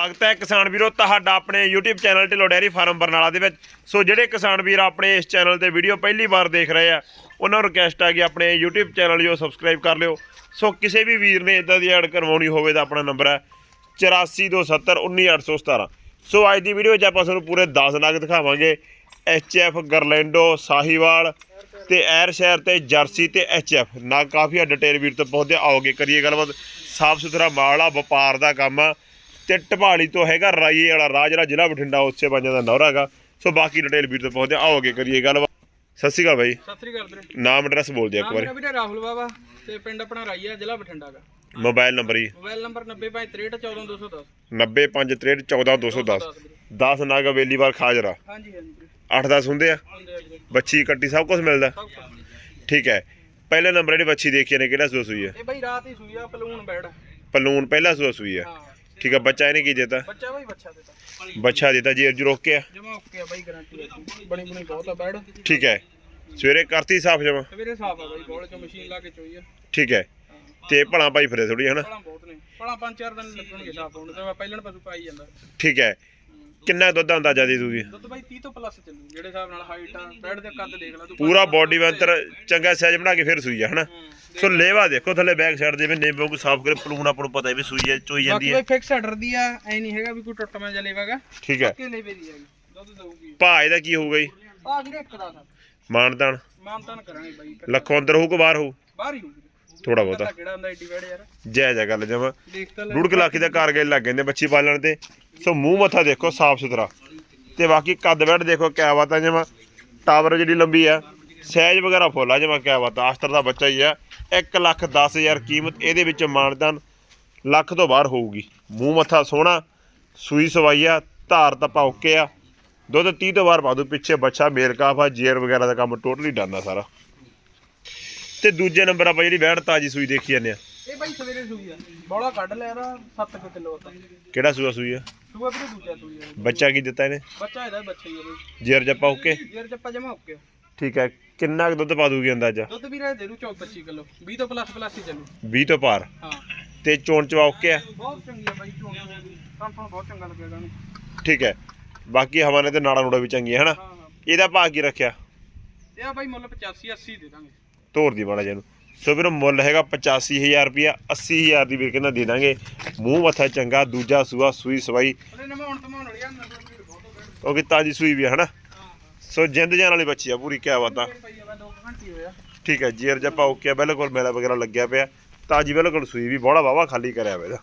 ਸਵਾਗਤ ਹੈ ਕਿਸਾਨ ਵੀਰੋ, ਤੁਹਾਡਾ ਆਪਣੇ YouTube channel Dhillon dairy farm Barnala ਦੇ ਵਿੱਚ। ਸੋ ਜਿਹੜੇ ਕਿਸਾਨ ਵੀਰ ਆਪਣੇ ਇਸ ਚੈਨਲ ਤੇ ਵੀਡੀਓ ਪਹਿਲੀ ਵਾਰ ਦੇਖ ਰਹੇ ਆ, ਉਹਨਾਂ ਨੂੰ ਰਿਕਵੈਸਟ ਆ ਕਿ ਆਪਣੇ YouTube ਚੈਨਲ ਜੋ ਸਬਸਕ੍ਰਾਈਬ ਕਰ ਲਿਓ। ਸੋ ਕਿਸੇ ਵੀ ਵੀਰ ਨੇ ਇਦਾਂ ਦੀ ਐਡ ਕਰਵਾਉਣੀ ਹੋਵੇ ਤਾਂ ਆਪਣਾ ਨੰਬਰ ਹੈ 8427191817 ਸੋ ਅੱਜ ਦੀ ਵੀਡੀਓ 'ਚ ਆਪਾਂ ਤੁਹਾਨੂੰ ਪੂਰੇ 10 ਨਗ ਦਿਖਾਵਾਂਗੇ। ਐਚਐਫ ਗਰਲੈਂਡੋ, ਸਾਹੀਵਾਲ ਤੇ ਐਰ ਸ਼ਹਿਰ ਤੇ ਜਰਸੀ ਤੇ ਐਚਐਫ ਨਾ ਕਾਫੀ ਡਿਟੇਲ ਵੀਰ ਤੋਂ ਪਹੁੰਚਦੇ ਆਓਗੇ ਕਰੀਏ ਗੱਲਬਾਤ। ਸਾਫ਼ ਸੁਥਰਾ ਮਾਲ ਆ, ਵਪਾਰ ਦਾ ਕੰਮ ਆ। ਤੇ ਢਪਾਲੀ ਤੋਂ ਹੈਗਾ ਰਾਈਏ ਵਾਲਾ ਰਾਜਰਾ ਜ਼ਿਲ੍ਹਾ ਬਠਿੰਡਾ ਉੱਥੇ ਪੰਜਾਂ ਦਾ ਨੌਰਾ ਹੈਗਾ। ਸੋ ਬਾਕੀ ਡਿਟੇਲ ਵੀਰ ਤੋਂ ਪਹੁੰਚਦੇ ਆਓਗੇ ਕਰੀਏ ਗੱਲਬਾਤ। ਸਤਿ ਸ਼੍ਰੀ ਅਕਾਲ ਬਾਈ। ਸਤਿ ਸ੍ਰੀ ਅਕਾਲ ਵੀਰੇ। ਨਾਮ ਐਡਰੈਸ ਬੋਲ ਦਿਓ ਇੱਕ ਨਾਮ ਵਾਰੀ। ਮੇਰਾ ਵੀਰੇ ਰਾਹੁਲ ਬਾਬਾ ਤੇ ਪਿੰਡ ਆਪਣਾ ਰਾਈਆ ਜ਼ਿਲ੍ਹਾ ਬਠਿੰਡਾ ਦਾ। ਮੋਬਾਈਲ ਨੰਬਰ ਜੀ। ਮੋਬਾਈਲ ਨੰਬਰ 9063614210 90563142210 10 ਨਗ ਅਵੇਲੀਵਾਲ ਖਾਜਰਾ। ਹਾਂਜੀ ਹਾਂਜੀ ਵੀਰੇ। 8-10 ਹੁੰਦੇ ਆ। ਹੁੰਦੇ ਆ ਵੀਰੇ। ਬੱਚੀ ਕੱਟੀ ਸਭ ਕੁਝ ਮਿਲਦਾ। ਸਭ ਕੁਛ। ਠੀਕ ਹੈ। ਪਹਿਲੇ ਨੰਬਰ ਜਿਹੜੀ ਬੱਚੀ ਦੇਖੀ ਨੇ ਕਿਹੜਾ ਸੂਆ ਸੂਈ ਹੈ ਇਹ ਬਾਈ ਰਾਤ ਹੀ ਸੂਈ ਆ ਪਲੂਣ ਬੈੜ। ਪਲੂਨ ਪਹਿਲਾ ਸੂਆ ਸੂਈ ਹੈ ਹਾਂ। ਠੀਕ ਹੈ ਬੱਚਾ ਇਹਨੇ ਕੀ ਦਿੱਤਾ? ਬੱਚਾ ਬਾਈ ਬੱਚਾ ਦਿੱਤਾ। ਬੱਚਾ ਦਿੱਤਾ ਜੀ ਅਰਜੂ ਰੋਕ ਕੇ ਆ ਜਮਾ ਓਕੇ ਆ ਬਾਈ ਗਾਰੰਟੀ ਬਣੀ ਬਣੀ ਬਹੁਤ ਆ ਬੈੜ ਠੀਕ ਹੈ। ਸਵੇਰੇ ਕਰਤੀ ਸਾਫ਼ ਜਮਾ? ਤੇ ਵੀਰੇ ਸਾਫ਼ ਆ ਬਾਈ ਬੋਲ ਚੋਂ ਮਸ਼ੀਨ ਲਾ ਕੇ ਚੋਈ ਆ। ਠੀਕ ਹੈ। ਤੇ ਭਲਾ ਭਾਈ ਫਿਰੇ ਥੋੜੀ ਹਨਾ ਪਲਾਂ ਬਹੁਤ ਨੇ। ਪਲਾਂ ਪੰਜ ਚਾਰ ਦਿਨ ਲੱਗਣਗੇ ਸਾਫ਼ ਹੋਣ ਤੇ ਮੈਂ ਪਸ਼ੂ ਪਾਈ ਜਾਂਦਾ। ਠੀਕ ਹੈ। ਕਿੰਨਾ ਦੁੱਧ ਅੰਦਾਜ਼ਾ ਦੇ? ਦੂਗੀ ਦੁੱਧ ਬਾਈ 30 ਤੋਂ ਪਲੱਸ ਚੱਲੂ ਜਿਹੜੇ ਹਿਸਾਬ ਨਾਲ ਹਾਈਟ ਆ ਬੈੜ ਦੇ ਕੱਦ ਦੇਖ ਲੈ ਤੂੰ ਪੂਰਾ ਬੋਡੀ ਬੰਤਰ ਚੰਗਾ ਸਾਈਜ਼ ਬਣਾ ਕੇ ਫਿਰ ਸੂਈ ਆ ਹਨਾ। ਸੋ ਲੇਵਾ ਦੇਖੋ ਥੱਲੇ ਬੈਕ ਸਾਈਡ ਦੇ ਵੀ ਨੇਬੋ ਕੋ ਸਾਫ਼ ਕਰੇ ਪਲੂਨ ਆਪਾਂ ਨੂੰ ਪਤਾ ਹੈ ਵੀ ਸੂਈ ਹੈ ਚੋਈ ਜਾਂਦੀ ਬਾਕੀ ਹੈ ਬਾਈ ਫਿਕਸ ਆਰਡਰ ਦੀ ਆ ਐ ਨਹੀਂ ਹੈਗਾ ਵੀ ਕੋਈ ਟੁੱਟ ਮੈਂ ਜਲੇਵਾਗਾ ਠੀਕ ਹੈ ਕਿ ਲੈਵੇ ਦੀ ਹੈਗੀ ਦੁੱਧ ਦਊਗੀ। ਭਾਅ ਇਹਦਾ ਕੀ ਹੋਊਗਾ ਜੀ? ਆ ਵੀਰੇ ਇੱਕ ਦਾ ਮਾਨਦਾਨ ਮਾਨਤਾਨ। ਕਰਾਂਗੇ ਬਾਈ ਲੱਖੋਂ ਅੰਦਰ ਹੋਊ ਕਿ ਬਾਹਰ ਹੋਊ? ਬਾਹਰ ਹੀ ਹੋਊਗੀ। ਥੋੜਾ ਬਹੁਤਾ। ਪਤਾ ਕਿਹੜਾ ਹੁੰਦਾ ਏਡੀ ਵੇੜ ਯਾਰ। ਜੈ ਜੈ ਗੱਲ ਜਮਾ। ਦੇਖ ਤਾਂ ਲੈ। ਡੂੜ ਦਾ ਕਾਰਗੇਲ ਲੱਗ ਜਾਂਦੇ ਬੱਚੀ ਪਾਲਣ ਤੇ। ਸੋ ਮੂੰਹ ਮੱਥਾ ਦੇਖੋ ਸਾਫ਼ ਸੁਥਰਾ। ਤੇ ਬਾਕੀ ਕੱਦ ਬੈਠ ਦੇਖੋ ਕਿਆ ਬਾਤ ਹੈ ਜਮਾ। ਟਾਵਰ ਜਿਹੜੀ ਲੰਬੀ ਆ ਸਾਈਜ਼ ਵਗੈਰਾ ਫੁੱਲ ਆ ਜਮਾ ਕਿਆ ਬਾਤ। ਆ ਆਸਤਰ ਦਾ ਬੱਚਾ ਹੀ ਆ। 1 ਲੱਖ 10000 ਕੀਮਤ ਇਹਦੇ ਵਿੱਚ ਮਾਨਦਾਨ ਲੱਖ ਤੋਂ ਬਾਹਰ ਹੋਊਗੀ। ਮੂੰਹ ਮੱਥਾ ਸੋਹਣਾ ਸੂਈ ਸਵਾਈ ਆ ਧਾਰ ਤਾਂ ਓਕੇ ਆ। ਦੁੱਧ 30 ਤੋਂ ਬਾਹਰ ਪਾ ਦੂ ਪਿੱਛੇ ਬੱਚਾ ਮੇਲ ਕਾਫ ਆ ਜੇਰ ਵਗੈਰਾ ਦਾ ਕੰਮ ਟੋਟਲੀ ਡਨ ਆ ਸਾਰਾ। ਤੇ ਦੂਜੇ ਨੰਬਰ ਆਪਾਂ ਜਿਹੜੀ ਵੈੜ ਤਾਜੀ ਸੂਈ ਦੇਖੀ ਜਾਂਦੇ ਆ। ਇਹ ਬਾਈ ਸਵੇਰੇ ਸੂਈ ਆ। ਬੋਲਾ ਕੱਢ ਲਿਆ ਇਹਦਾ 7 ਕਿਲੋ ਤਾਂ ਕਿਹੜਾ ਸੂਆ ਸੂਈ ਆ? ਸੂਆ ਵੀਰੇ ਦੂਜਾ ਸੂਈ ਆ। ਬੱਚਾ ਕੀ ਦਿੱਤਾ ਇਹਨੇ? ਬੱਚਾ ਇਹਦਾ ਬੱਚਾ ਹੀ ਆ ਜੇਰ ਜੱਪਾ ਓਕੇ? ਯਾਰ ਜੱਪਾ ਜਮਾ ਓਕੇ ਠੀਕ ਹੈ ਕਿੰਨਾ ਕੁ ਦੁੱਧ ਪਾ ਦੂਗੀ ਅੰਦਾਜ਼ਾ? ਦੁੱਧ ਵੀਰੇ ਦੇ ਦੂ 25 ਕਿਲੋ 20 ਤੋਂ ਪਲੱਸ ਪਲੱਸ ਹੀ ਚੱਲੂ। 20 ਤੋਂ ਪਾਰ ਹਾਂ। ਤੇ ਚੋਣ ਚਵਾ ਓਕੇ ਆ? ਬਹੁਤ ਚੰਗੀ ਆ ਬਾਈ ਚੋਣ ਸਾਨੂੰ ਬਹੁਤ ਚੰਗਾ ਲੱਗੇਗਾ ਇਹਨੂੰ ਠੀਕ ਹੈ ਬਾਕੀ ਹਵਾਨੇ ਤੇ ਨਾੜਾ ਨੂੜਾ ਵੀ ਚੰਗੀ ਹੈ ਹਨਾ? ਹਾਂ ਹਾਂ। ਇਹਦਾ ਭਾਅ ਕੀ ਰੱਖਿਆ? ਇਹ ਆ ਬਾਈ ਮੁੱਲ 85 80 ਦੇ ਦਾਂਗੇ। ਤੋਰ ਦੀ ਮਾੜਾ ਜਿਹਨੂੰ ਸੋ ਵੀਰੋ ਮੁੱਲ ਹੈਗਾ 85000 ਰੁਪਿਆ 80000 ਦੀ ਵੀਰ ਕਹਿੰਦਾ ਦੇ ਦਾਂਗੇ। ਮੂੰਹ ਮੱਥਾ ਚੰਗਾ ਦੂਜਾ ਸੂਆ ਸੂਈ ਸਵਾਈ। ਕਿਉਂਕਿ ਤਾਜੀ ਸੂਈ ਵੀ ਹੈ ਹਨਾ ਸੋ ਜਿੰਦ ਜਾਨ ਵਾਲੀ ਬੱਚੀ ਆ ਪੂਰੀ ਕਿਆ ਬਾਤਾਂ ਹਾਂ ਪਈ ਆ 2 ਘੰਟੇ ਹੋਇਆ ਠੀਕ ਹੈ ਜੇਰ ਜੱਪਾ ਓਕੇ ਆ ਬਿਲਕੁਲ ਮੇਲਾ ਵਗੈਰਾ ਲੱਗਿਆ ਪਿਆ। ਤਾਜੀ ਬਿਲਕੁਲ ਸੂਈ ਵੀ ਬੋੜਾ ਵਾਵਾ ਖਾਲੀ ਕਰਿਆ ਹੋਇਆ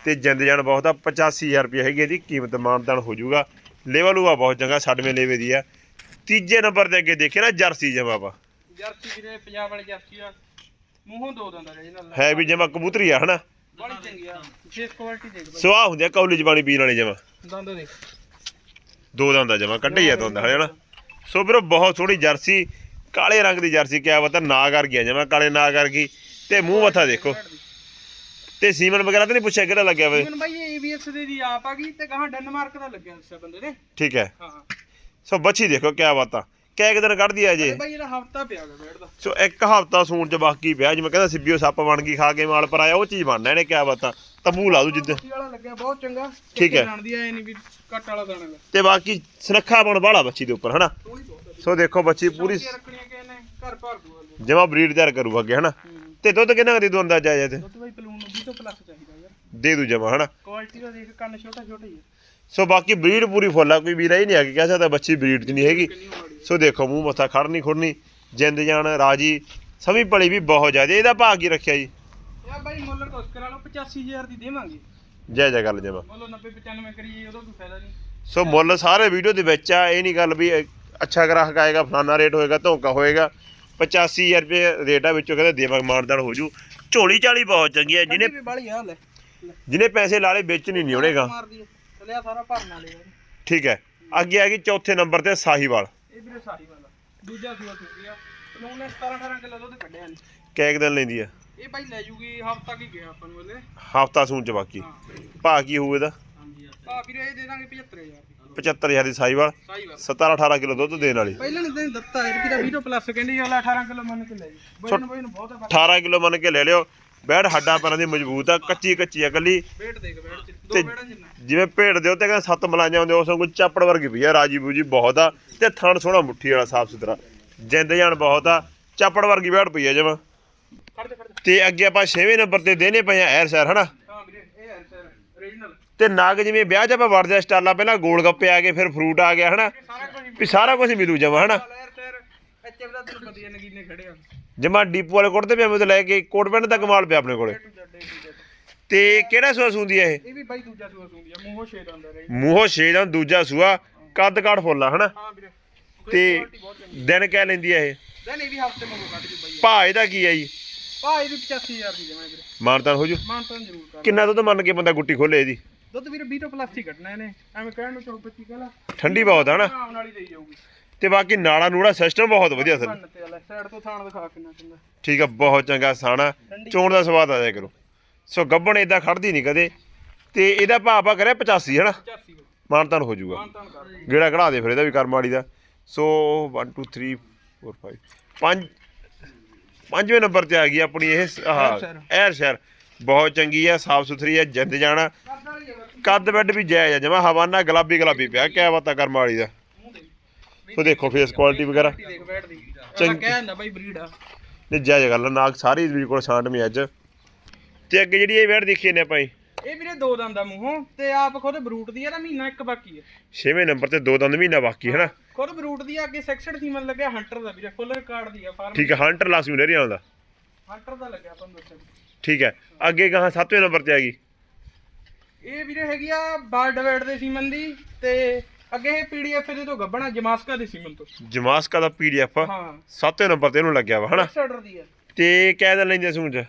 ਤੇ ਜਿੰਦ ਜਾਨ ਬਹੁਤ ਆ 85000 ਰੁਪਏ ਹੈਗੀ ਇਹਦੀ ਕੀਮਤ ਮਾਨਦਾਨ ਹੋ ਜਾਊਗਾ। ਲੈਵਲ ਆ ਬਹੁਤ ਚੰਗਾ 60ਵੇਂ ਲੈਵੇ ਦੀ ਆ। ਤੀਜੇ ਨੰਬਰ ਤੇ ਅੱਗੇ ਦੇਖੇ ਨਾ ਜਰਸੀ ਜਮਾ ਵਾ ਜਰਸੀ ਵੀਰੇ ਪੰਜਾਬ ਵਾਲੀ ਜਰਸੀ ਆ। ਮੂੰਹੋਂ ਦੋ ਦੰਦਾ ਰੇ ਨਾਲ। ਹੈ ਵੀ ਜਮਾ ਕਬੂਤਰੀ ਆ ਹਨਾ? ਬੜੀ ਚੰਗੀ ਆ। ਫੇਸ ਕੁਆਲਿਟੀ ਦੇਖ ਬਾਈ ਸਵਾਹ ਹੁੰਦੀ ਆ ਕੌਲੀ ਜਵਾਨੀ ਪੀਣ ਵਾਲੀ ਜਮਾ। ਦੰਦ ਦੇਖ। ਦੋ ਦੰਦਾ ਜਮਾ ਕੱਢੇ ਆ ਦੋਂਦਾ ਹਨਾ? ਸੋ ਵੀਰੋ ਬਹੁਤ ਸੋਹਣੀ ਜਰਸੀ ਕਾਲੇ ਰੰਗ ਦੀ ਜਰਸੀ ਕਿਆ ਬਤਾ ਨਾ ਕਰ ਗਿਆ ਜਮਾ ਕਾਲੇ ਨਾ ਕਰ ਗਈ ਤੇ ਮੂੰਹ ਮੱਥਾ ਦੇਖੋ। ਤੇ ਸੀਮਨ ਵਗੈਰਾ ਤਾਂ ਨਹੀਂ ਪੁੱਛਿਆ ਕਿਹੜਾ ਲੱਗਿਆ ਵੇ? ਮੈਨੂੰ ਬਾਈ ਏਬੀਐਸ ਦੇ ਦੀ ਆਪ ਆ ਗਈ ਤੇ ਕਹਾਂ ਡੈਨਮਾਰਕ ਦਾ ਲੱਗਿਆ ਦੱਸਿਆ ਬੰਦੇ ਨੇ। ਠੀਕ ਹੈ ਹਾਂ। ਹਾਂ। ਸੋ ਬੱਚੀ ਦੇਖੋ ਕਿਆ ਬਾਤਾਂ। ਕਿਆ ਇੱਕ ਦਿਨ ਕੱਢਦੀ ਆ ਜੇ? ਤੇ ਬਾਈ ਇਹਦਾ ਹਫਤਾ ਪਿਆ ਗਾ ਬੈਠ ਦਾ। ਸੋ ਇੱਕ ਹਫਤਾ ਸੂਣ ਚ ਬਾਕੀ ਪਿਆ ਜਿਵੇਂ ਕਹਿੰਦਾ ਸਿੱਬੀਓ ਸੱਪ ਬਣ ਗਈ ਖਾ ਕੇ ਮਾਲ ਪਰ ਆਇਆ ਉਹ ਚੀਜ਼ ਬਣਨਾ ਇਹਨੇ ਕਿਆ ਬਾਤਾਂ। ਤੰਬੂ ਲਾ ਦੂ ਜਿੱਦ। ਬੱਚੀ ਵਾਲਾ ਲੱਗਿਆ ਬਹੁਤ ਚੰਗਾ। ਠੀਕ ਹੈ। ਜਾਣਦੀ ਐ ਨਹੀਂ ਵੀ ਕੱਟ ਵਾਲਾ ਦਾਣਾ ਗਾ। ਤੇ ਬਾਕੀ ਸੁਨੱਖਾ ਬਣ ਬਾਲਾ ਬੱਚੀ ਦੇ ਉੱਪਰ ਹਨਾ? ਬਹੁਤ ਸੋ ਦੇਖੋ ਬੱਚੀ ਪੂਰੀ ਪੂਰੀ ਰੱਖਣੀਆਂ ਕਿ ਇਹਨੇ ਘਰ ਭਰ ਦੂ ਹਲੇ। ਜਮਾ ਬਰੀਡ ਤਿਆਰ ਕਰੂ ਅੱਗੇ ਹਨਾ? ਤੇ ਦੁੱਧ ਕਿੰਨਾ ਕੁ ਦੇ ਦੂ ਅੰਦਾਜ਼ਾ ਜੇ ਤੇ? ਦੁੱਧ ਬਾਈ ਪਲੂਨ ਨੂੰ 20 ਤੋਂ ਪਲੱਸ ਚਾਹੀਦਾ ਯਾਰ। ਦੇ ਦੂ ਜਮਾ ਹਨਾ? ਕੁਆਲਿਟੀ ਦਾ ਦੇਖ ਕੰਨ ਛੋਟਾ ਛੋਟਾ ਹੀ ਆ। ਸੋ ਬਾਕੀ ਬਰੀਡ ਪੂਰੀ ਫੁੱਲ ਆ ਕੋਈ ਵੀਰਾ ਹੀ ਨਹੀਂ ਆ ਕਿ ਕਹਿ ਸਕਦਾ ਬੱਚੀ ਬਰੀਡ ਚ ਨਹੀਂ ਹੈਗੀ। ਸੋ ਦੇਖੋ ਮੂੰਹ ਮੱਥਾ ਖੜਨੀ ਖੁੜਨੀ ਜਿੰਦ ਜਾਨ ਰਾਜੀ ਸਮੀ ਭਲੀ ਵੀ ਬਹੁਤ ਜ਼ਿਆਦਾ ਇਹਦਾ ਭਾਅ ਕੀ ਰੱਖਿਆ ਜੀ? ਯਾ ਬਾਈ ਮੁੱਲ ਕੁਛ ਕਰਾ ਲਓ 85000 ਦੀ ਦੇਵਾਂਗੇ। ਜੈ ਜੈ ਗੱਲ ਜਮਾ ਮੁੱਲ 90 95 ਕਰੀਏ ਉਹਦਾ ਕੋਈ ਫਾਇਦਾ ਨਹੀਂ। ਸੋ ਮੁੱਲ ਸਾਰੇ ਵੀਡੀਓ ਦੇ ਵਿੱਚ ਆ ਇਹ ਨਹੀਂ ਗੱਲ ਵੀ ਅੱਛਾ ਗ੍ਰਾਹਕ ਆਏਗਾ ਫਲਾਨਾ ਰੇਟ ਹੋਏਗਾ ਧੋਕਾ ਹੋਏਗਾ। 85000 ਰੁਪਏ ਰੇਟ ਵਿੱਚੋਂ ਕਹਿੰਦੇ ਦੇਵਾਂ ਮਾਨਦਾਨ ਹੋ ਜੂ। ਝੋਲੀ ਚਾਲੀ ਬਹੁਤ ਚੰਗੀ ਹੈ ਜਿਹਨੇ ਆ ਲੈ ਲੈ, ਜਿਹਨੇ ਪੈਸੇ ਲਾਲੇ ਵੇਚਣੀ ਨਹੀਂ ਮਾਰਦੀ ਆ ਚਲਿਆ ਸਾਰਾ ਭਰਨ ਵਾਲੇ ਆ। ਠੀਕ ਹੈ। ਅੱਗੇ ਆ ਗਈ ਚੌਥੇ ਨੰਬਰ ਤੇ ਸਾਹੀਵਾਲ। ਇਹ ਵੀਰੇ ਵਾਲਾ ਦੂਜਾ ਸੂਆ ਸੁੱਕੀ ਆ। ਨੇ 17 18 ਕਿਲੋ ਦੁੱਧ ਕੱਢਿਆ ਨੇ। ਕੈਕ ਦਿਨ ਲੈਂਦੀ ਆ। ਇਹ ਬਾਈ ਲੈ ਜੂਗੀ ਹਫਤਾ ਕੀ ਗਿਆ ਆਪਾਂ ਨੂੰ ਹਲੇ ਹਫਤਾ ਸੂਣ ਚ ਬਾਕੀ। ਹਾਂ। ਭਾਅ ਕੀ ਹੋਊ ਇਹਦਾ? ਆ ਵੀਰੇ ਇਹ ਦੇ ਦਾਂਗੇ 75000 ਦੀ। 75000 ਦੀ ਸਾਹੀਵਾਲ। ਵਾਲਾ 17 18 ਕਿਲੋ ਦੁੱਧ ਦੇਣ ਵਾਲੀ। ਪਹਿਲਾਂ ਨੇ ਦਿਨ ਦਿੱਤਾ ਇਹ ਕਿਦਾ 20 ਪਲੱਸ ਕਹਿੰਦੀ ਵਾਲਾ 18 ਕਿਲੋ ਮੰਨ ਕੇ ਲੈ ਜੀ। ਬਈ ਨੂੰ ਬਈ ਨੂੰ ਬਹੁਤ ਆ ਬਾਕੀ 18 ਕਿਲੋ ਮੰਨ ਕੇ ਲੈ ਲਿਓ। ਬੈੜ ਹੱਡਾਂ ਪੈਰਾਂ ਦੀ ਮਜ਼ਬੂਤ ਆ ਕੱਚੀ ਕੱਚੀ ਆ ਕੱਲੀ ਵੇਟ ਦੇਖ ਵੇਟ ਚ ਤੇ- ਦੋ ਵੇੜਾਂ ਜਿੰਨਾ। ਜਿਵੇਂ ਭੇਡ ਦੇ ਉੱਤੇ ਕਹਿੰਦਾ ਸੱਤ ਮਲਾਈਆਂ ਹੁੰਦੇ ਉਸ ਵਾਂਗੂ ਚਾਪੜ ਵਰਗੀ ਪਈ ਆ ਰਾਜੀ ਬੂਜੀ ਬਹੁਤ ਆ ਤੇ ਥਣ ਸੋਹਣਾ ਮੁੱਠੀ ਵਾਲਾ ਸਾਫ਼ ਸੁਥਰਾ। ਜਿੰਦ ਜਾਨ ਬਹੁਤ ਆ ਚਾਪੜ ਵਰਗੀ ਬੈੜ ਪਈ ਆ ਜਮਾ। ਖੜ ਜਾ ਖੜ ਜਾ। ਤੇ ਅੱਗੇ ਆਪਾਂ 6ਵੇਂ ਨੰਬਰ ਤੇ ਦੇਨੇ ਪਏ ਆ ਐਰ ਸੈਰ ਹਨਾ? ਹਾਂ ਵੀਰੇ ਇਹ ਹੈ ਸਰ ਓਰੀਜਨਲ ਤੇ ਨਾਗ ਜਿਵੇਂ ਵਿਆਹ 'ਚ ਆਪਾਂ ਵੜਦੇ ਆ ਸਟਾਲਾਂ ਪਹਿਲਾਂ ਗੋਲ ਗੱਪੇ ਆ ਗਏ ਫਿਰ ਫਰੂਟ ਆ ਗਿਆ ਹਨਾ? ਸਾਰਾ ਕੁਝ ਵੀ ਸਾਰਾ ਕੁਝ ਮਿਲੂ ਜਮਾ ਹਨਾ? ਯਾਰ ਸਰ ਐਚਐਫ ਦਾ ਤੈਨੂੰ ਪਤਾ ਹੀ ਹੈ ਨਗੀਨੇ ਖੜੇ ਆ। ਜਮਾ ਡੀਪੂ ਵਾਲੇ ਕੁੜਤੇ ਪਜਾਮੇ ਤੋਂ ਲੈ ਕੇ ਕੋਟ ਪੈਂਟ ਤੱਕ ਮਾਲ ਪਿਆ ਆਪਣੇ ਕੋਲੇ। ਤੇ ਕਿਹੜਾ ਸੂਆ ਸੂੰਦੀ ਆ ਇਹ? ਇਹ ਵੀ ਬਾਈ ਦੂਜਾ ਸੂਆ ਸੁੰਦੀ ਆ ਮੂੰਹੋਂ ਛੇਦ ਆਉਂਦਾ ਰਹੀ ਮੂੰਹੋਂ ਛੇ ਦਾ ਦੂਜਾ ਸੂਆ ਕੱਦ ਕਾਠ ਫੁੱਲਾ ਹਨਾ? ਹਾਂ ਵੀਰੇ। ਤੇ ਦਿਨ ਕਹਿ ਲੈਂਦੀ ਆ ਇਹ। ਦੈਨ ਇਹ ਵੀ ਹਫ਼ਤੇ ਮੰਗੋ ਕੱਢ ਜੂ ਬਾਈ। ਭਾਅ ਇਹਦਾ ਕੀ ਆ ਜੀ? ਭਾ ਇਹ ਵੀ 85000 ਦੀ ਜਮਾ ਵੀਰੇ। ਮਾਨਤਾਨ ਹੋ ਜੂ? ਮਾਨਤਾਨ ਜ਼ਰੂਰ ਕਰ। ਕਿੰਨਾ ਦੁੱਧ ਮੰਨ ਕੇ ਬੰਦਾ ਗੁੱਟੀ ਖੋਲੇ ਇਹਦੀ? ਦੁੱਧ ਵੀਰੇ 20 ਤੋਂ ਪਲੱਸ ਹੀ ਕੱਢਣਾ ਇਹਨੇ। ਐਵੇਂ ਕਹਿਣ ਨੂੰ ਚੋਕ ਪੱਚੀ ਕਹਲਾ ਠੰਡੀ ਬਹੁਤ ਆ ਨਾ ਆਉਣ ਵਾਲੀ ਦੇਈ ਜਾਊਗੀ। ਤੇ ਬਾਕੀ ਨਾੜਾ ਨੂੜਾ ਸਿਸਟਮ ਬਹੁਤ ਵਧੀਆ ਸਰ। ਬੰਨ ਤੇ ਵਾਲਾ ਸਾਈਡ ਤੋਂ ਥਾਣ ਦਿਖਾ ਕਿੰਨਾ ਚੰਗਾ। ਠੀਕ ਆ ਬਹੁਤ ਚੰਗਾ ਸਾਣਾ। ਚੋਣ ਦਾ ਸਵਾਦ ਆ ਜਾਇਆ ਕਰੋ। ਸੋ ਗੱਬਣ ਇਦਾਂ ਖੜਦੀ ਨਹੀਂ ਕਦੇ। ਤੇ ਇਹਦਾ ਭਾਅ ਆਪਾਂ ਕਰਿਆ 85 ਹਨਾ? 85 ਵੀਰੇ ਮਾਨਤਾਨ ਹੋ ਜਾਊਗਾ। ਮਾਨਤਾਨ ਕਰ ਦੇ ਗੇੜਾ ਕਢਾ ਦੇ ਫਿਰ ਇਹਦਾ ਵੀ ਕਰਮਾੜੀ ਦਾ। ਸੋ 1 2 3 4 5 ਪੰਜ ਪੰਜਵੇਂ ਨੰਬਰ ਤੇ ਆ ਗਈ ਆਪਣੀ ਇਹ ਸ- ਆਹ ਸ਼ਹਿਰ। ਐਰ ਸ਼ਹਿਰ। ਬਹੁਤ ਚੰਗੀ ਹੈ ਸਾਫ਼ ਸੁਥਰੀ ਹੈ ਜਿੰਦ ਜਾਣਾ। ਵਾਲੀ ਕੱਦ ਬੈੱਡ ਵੀ ਜਾਇਜ਼ ਆ ਜਮਾ ਹਵਾਨਾ ਗੁਲਾਬੀ ਗੁਲਾਬੀ ਪਿਆ ਕਿਆ ਬਾਤਾਂ ਕਰਮਾੜੀ ਮੂੰਹ ਦੇ। ਸੋ ਦੇਖੋ ਫੇਸ ਕੁਆਲਿਟੀ ਵਗੈਰਾ। ਦੇਖ ਬੈਠ ਦੀ ਚੰਗੀ। ਕਹਿ ਨਾ ਬਾਈ ਬਰੀਡ ਆ। ਨੇ ਜਾਇਜ਼ ਗੱਲ ਆ, ਨਾਗ ਸਾਰੀ ਵੀਰ ਕੋਲ ਛਾਂਟ ਮੇ ਅੱਜ। ਤੇ ਅੱਗੇ ਜਿਹੜੀ ਇਹ ਵੈੜ ਦੇਖੀ ਨੇ ਭਾਈ ਇਹ ਵੀਰੇ ਦੋ ਦੰਦ ਆ ਮੂੰਹੋਂ ਤੇ ਆਪ ਖੁਦ ਬਰੂਟ ਦੀ ਆ ਤਾਂ ਮਹੀਨਾ ਇੱਕ ਬਾਕੀ ਆ। ਛੇਵੇਂ ਨੰਬਰ ਤੇ ਦੋ ਦੰਦ ਮਹੀਨਾ ਬਾਕੀ ਹੈ ਨਾ ਖੁਦ ਬਰੂਟ ਦੀ ਆ ਅੱਗੇ ਸੈਕਸ਼ਨ ਸੀ ਮਨ ਲੱਗਿਆ ਹੰਟਰ ਦਾ ਵੀਰੇ ਫੁੱਲ ਰਿਕਾਰਡ ਦੀ ਆ ਫਾਰਮ ਠੀਕ ਹੈ ਹੰਟਰ ਲਾਸਮੀ ਲੈ ਰਿਹਾ ਦਾ ਹੰਟਰ ਦਾ ਲੱਗਿਆ ਤੁਹਾਨੂੰ ਦੱਸਿਆ। ਠੀਕ ਹੈ ਅੱਗੇ ਗਾਹਾਂ ਸੱਤਵੇਂ ਨੰਬਰ ਤੇ ਆ ਗਈ। ਇਹ ਵੀਰੇ ਹੈਗੀ ਆ ਬਾਰਡਵੇਟ ਦੇ ਸੀਮਨ ਦੀ ਤੇ ਅੱਗੇ ਇਹ ਪੀਡੀਐਫ ਦੇ ਤੋਂ ਗੱਬਣਾ ਜਮਾਸਕਾ ਦੇ ਸੀਮਨ ਤੋਂ। ਜਮਾਸਕਾ ਦਾ ਪੀਡੀਐਫ ਹਾਂ। ਸੱਤਵੇਂ ਨੰਬਰ ਤੇ ਇਹਨੂੰ ਲੱਗਿਆ ਵਾ ਹਨਾ? ਆਰਡਰ ਦੀ ਤੇ ਕਹਿ ਦਿਨ ਲੈਂਦੇ ਸੂਣ ਚ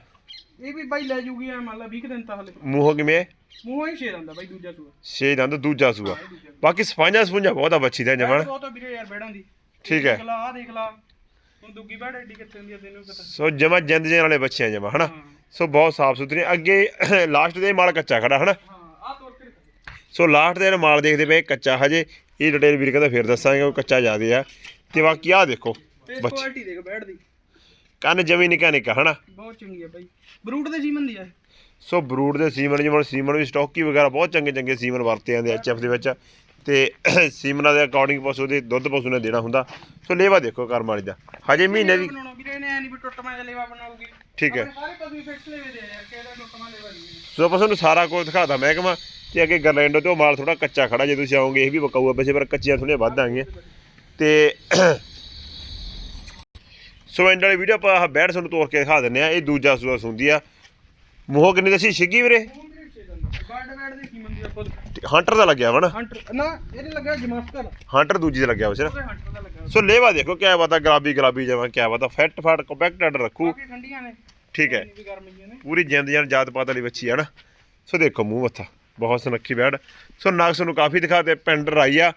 ਇਹ ਵੀ ਬਾਈ ਲੈ ਜੂਗੀ ਆ ਮੰਨ ਲਾ 20 ਕੁ ਦਿਨ ਤਾਂ ਹਲੇ। ਮੂੰਹੋਂ ਕਿਵੇਂ? ਮੂੰਹੋਂ ਹੀ ਸ਼ੇਰ ਆਂਦਾ ਬਾਈ ਦੂਜਾ ਸੂਆ। ਛੇ ਦੰਦ ਦੂਜਾ ਸੂਆ। ਇਹ ਦੂਜਾ ਬਾਕੀ ਸਫਾਈਆਂ ਸਫੂੰਜਾਂ ਬਹੁਤ ਬੱਚੀ ਦਾ ਜਮਣ ਬਹੁਤ ਆ ਵੀਰੇ ਯਾਰ ਬੈੜਾਂ ਦੀ। ਠੀਕ ਹੈ। ਦੇਖ ਲਾ ਆ ਦੇਖ ਲਾ। ਹੁਣ ਦੂਗੀ ਬੈੜ ਐਡੀ ਕਿੱਥੇ ਹੁੰਦੀ ਆ ਤੈਨੂੰ ਪਤਾ। ਸੋ ਜਮਾ ਜਿੰਦ ਜਨ ਵਾਲੇ ਬੱਚੇ ਆ ਜਮਾ ਹਨਾ? ਹਾਂ। ਸੋ ਬਹੁਤ ਸਾਫ਼ ਸੁਥਰੇ ਅੱਗੇ ਲਾਸਟ ਦੇ ਮਾਲ ਕੱਚਾ ਖੜਾ ਹਨਾ। ਸੋ ਲਾਸਟ ਦੇ ਮਾਲ ਦੇਖਦੇ ਪਏ ਕੱਚਾ ਹਜੇ। ਇਹ ਡਿਟੇਲ ਵੀਰ ਕਹਿੰਦਾ ਫੇਰ ਦੱਸਾਂਗੇ ਉਹ ਕੱਚਾ ਜ਼ਿਆਦੇ ਆ। ਤੇ ਬਾਕੀ ਆ ਦੇਖੋ ਫੇਸ ਬੱਚੇ ਕੁਆਲਿਟੀ ਦੇਖ ਬੈੜ ਦੀ। ਕੰਨ ਜਮੀ ਨਿੱਕਾ ਨਿੱਕਾ ਹਨਾ? ਬਹੁਤ ਚੰਗੀ ਆ ਬਾਈ। ਬਰੂਟ ਦੇ ਸੀਮਨ ਦੀ ਆ। ਇਹ। ਸੋ ਬਰੂਡ ਦੇ ਸੀਮਨ ਜਿਵੇਂ ਸੀਮਨ ਵੀ ਸਟਾਕੀ ਵਗੈਰਾ ਬਹੁਤ ਚੰਗੇ ਚੰਗੇ ਸੀਮਨ ਵਰਤੇ ਜਾਂਦੇ ਐਚਐਫ ਦੇ ਵਿੱਚ। ਤੇ ਸੀਮਨਾਂ ਦੇ ਅਕੋਰਡਿੰਗ ਪਸ਼ੂ ਦੇ ਦੁੱਧ ਪਸ਼ੂ ਨੇ ਦੇਣਾ ਹੁੰਦਾ। ਸੋ ਲੇਵਾ ਦੇਖੋ ਕਰਮ ਵਾਲੀ ਦਾ। ਹਜੇ ਮਹੀਨੇ ਦੀ ਬਣਾਉਣਾ ਵੀਰੇ ਨੇ ਐ ਨਹੀਂ ਵੀ ਟੁੱਟਮਾ ਜਾਂ ਲੇਵਾ ਬਣਾਉਗੀ ਠੀਕ ਹੈ। ਆਪਣੇ ਸਾਰੇ ਪਸ਼ੂ ਫਿਕਸ ਲੈਵੇ ਦੇ ਆ ਯਾਰ ਕਿਹਦਾ ਟੁੱਟਮਾ ਲੇਵਾ ਨਹੀਂ ਸੋ ਪਸ਼ੂ ਨੂੰ ਸਾਰਾ ਕੁਝ ਦਿਖਾਤਾ ਮਹਿਕਮਾ। ਤੇ ਅੱਗੇ ਗਰਲੈਂਡੋ ਤੇ ਉਹ ਮਾਲ ਥੋੜਾ ਕੱਚਾ ਖੜਾ ਜੇ ਤੁਸੀਂ ਆਓਗੇ ਇਹ ਵੀ ਬਕਾਊਆ ਵੈਸੇ ਪਰ ਕੱਚੀਆਂ ਥੋੜੀਆਂ ਵੱਧ ਆਂਗੀਆਂ ਤੇ ਸੋ ਐਂਡ ਵਾਲੀ ਵੀਡੀਓ ਆਪਾਂ ਆਹ ਬੈਡ ਤੁਹਾਨੂੰ ਤੋੜ ਕੇ ਦਿਖਾ ਦਿੰਨੇ ਆ ਇਹ ਦੂਜਾ ਸੂਆ ਸੁੰਦੀ ਆ। ਮੂੰਹੋਂ ਕਿੰਨੀ ਦੱਸੀ ਛਿੱਗੀ ਵੀਰੇ? ਬੈਡ ਦੇ ਆ ਹੰਟਰ ਦਾ ਲੱਗਿਆ ਵਾ ਨਾ? ਹੰਟਰ ਨਾ ਇਹਦੇ ਲੱਗਿਆ ਜਮਾਸਕਾ ਦਾ ਹੰਟਰ ਦੂਜੀ ਦਾ ਲੱਗਿਆ ਵਾ ਸੀ ਨਾ ਉਹਦੇ ਹੰਟਰ ਦਾ ਲੱਗਿਆ ਸੋ ਲੇਵਾ ਦੇਖੋ ਕਿਆ ਬਾਤ ਗੁਲਾਬੀ ਗੁਲਾਬੀ ਜਮਾ ਕਿਆ ਬਾਤ ਫੈਟ ਫਾਟ ਰੱਖੂ। ਬਾਕੀ ਠੰਡੀਆਂ ਨੇ। ਠੀਕ ਹੈ। ਇਹ ਵੀ ਗਰਮੀਆਂ ਨੇ ਪੂਰੀ ਜਿੰਦ ਜਾਨ ਜਾਤ ਪਾਤ ਵਾਲੀ ਬੱਚੀ ਹੈ ਨਾ। ਸੋ ਦੇਖੋ ਮੂੰਹ ਮੱਥਾ। ਬਹੁਤ ਸੁਨੱਖੀ ਬੈੜ ਸੋ ਨਕਸ ਨੂੰ ਕਾਫੀ ਦਿਖਾਤੇ ਪਿੰਡ ਰਾਈਆ।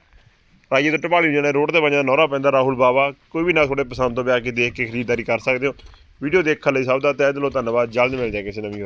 ਰਾਈਏ ਤੋਂ ਢਪਾਲੀ ਜਾਣੇ ਰੋਡ ਤੇ ਬੰਜਾ ਨੌਰਾ ਪੈਂਦਾ, ਰਾਹੁਲ ਬਾਵਾ। ਕੋਈ ਵੀ ਨਾ ਤੁਹਾਡੇ ਪਸੰਦ ਤੋਂ ਆ ਕੇ ਦੇਖ ਕੇ ਖਰੀਦਦਾਰੀ ਕਰ ਸਕਦੇ ਹੋ। ਵੀਡੀਓ ਦੇਖਣ ਲਈ ਸਭ ਦਾ ਤਹਿ ਦਿਲੋਂ ਧੰਨਵਾਦ। ਜਲਦ ਮਿਲ ਜਾਏ ਕਿਸੇ ਨਵੀਂ